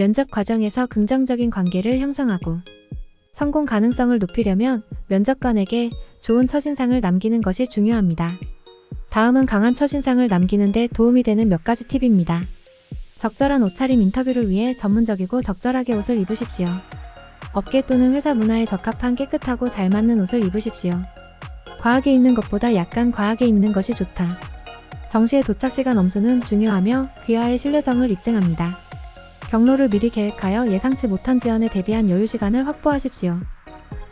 면접 과정에서 긍정적인 관계를 형성하고 성공 가능성을 높이려면 면접관에게 좋은 첫인상을 남기는 것이 중요합니다. 다음은 강한 첫인상을 남기는 데 도움이 되는 몇 가지 팁입니다. 적절한 옷차림 인터뷰를 위해 전문적이고 적절하게 옷을 입으십시오. 업계 또는 회사 문화에 적합한 깨끗하고 잘 맞는 옷을 입으십시오. 과하게 입는 것보다 약간 과하게 입는 것이 좋다. 정시의 도착 시간 엄수는 중요하며 귀하의 신뢰성을 입증합니다. 경로를 미리 계획하여 예상치 못한 지연에 대비한 여유 시간을 확보하십시오.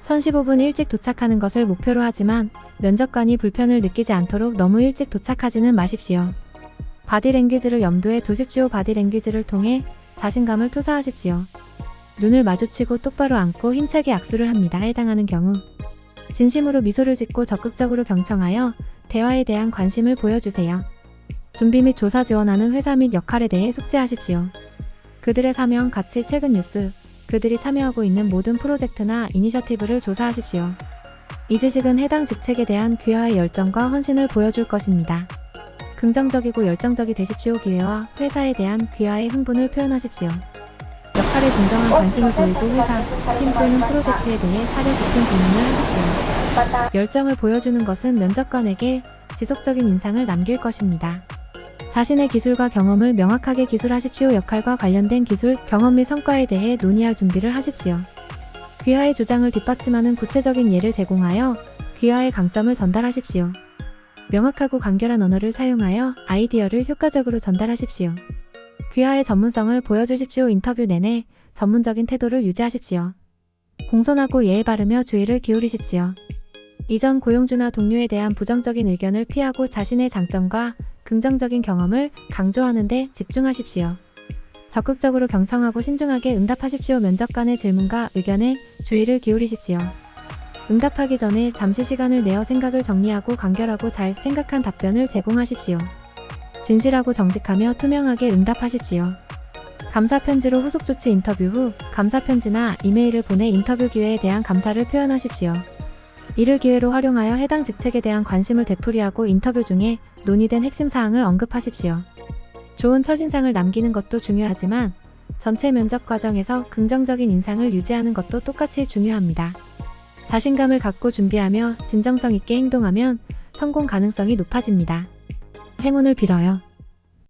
1015분 일찍 도착하는 것을 목표로 하지만 면접관이 불편을 느끼지 않도록 너무 일찍 도착하지는 마십시오. 바디랭귀지를 염두에 두십시오. 바디랭귀지를 통해 자신감을 투사하십시오. 눈을 마주치고 똑바로 앉고 힘차게 악수를 합니다. 해당하는 경우 진심으로 미소를 짓고 적극적으로 경청하여 대화에 대한 관심을 보여주세요. 준비 및 조사 지원하는 회사 및 역할에 대해 숙지하십시오. 그들의 사명, 가치, 최근 뉴스, 그들이 참여하고 있는 모든 프로젝트나 이니셔티브를 조사하십시오. 이 지식은 해당 직책에 대한 귀하의 열정과 헌신을 보여줄 것입니다. 긍정적이고 열정적이 되십시오. 기회와 회사에 대한 귀하의 흥분을 표현하십시오. 역할에 진정한 관심을 보이고 회사, 팀 또는 프로젝트에 대해 사려 깊은 질문을 하십시오. 열정을 보여주는 것은 면접관에게 지속적인 인상을 남길 것입니다. 자신의 기술과 경험을 명확하게 기술하십시오. 역할과 관련된 기술, 경험 및 성과에 대해 논의할 준비를 하십시오. 귀하의 주장을 뒷받침하는 구체적인 예를 제공하여 귀하의 강점을 전달하십시오. 명확하고 간결한 언어를 사용하여 아이디어를 효과적으로 전달하십시오. 귀하의 전문성을 보여주십시오. 인터뷰 내내 전문적인 태도를 유지하십시오. 공손하고 예의 바르며 주의를 기울이십시오. 이전 고용주나 동료에 대한 부정적인 의견을 피하고 자신의 장점과 긍정적인 경험을 강조하는 데 집중하십시오. 적극적으로 경청하고 신중하게 응답하십시오. 면접관의 질문과 의견에 주의를 기울이십시오. 응답하기 전에 잠시 시간을 내어 생각을 정리하고 간결하고 잘 생각한 답변을 제공하십시오. 진실하고 정직하며 투명하게 응답하십시오. 감사 편지로 후속 조치 인터뷰 후 감사 편지나 이메일을 보내 인터뷰 기회에 대한 감사를 표현하십시오. 이를 기회로 활용하여 해당 직책에 대한 관심을 되풀이하고 인터뷰 중에 논의된 핵심 사항을 언급하십시오. 좋은 첫인상을 남기는 것도 중요하지만 전체 면접 과정에서 긍정적인 인상을 유지하는 것도 똑같이 중요합니다. 자신감을 갖고 준비하며 진정성 있게 행동하면 성공 가능성이 높아집니다. 행운을 빌어요.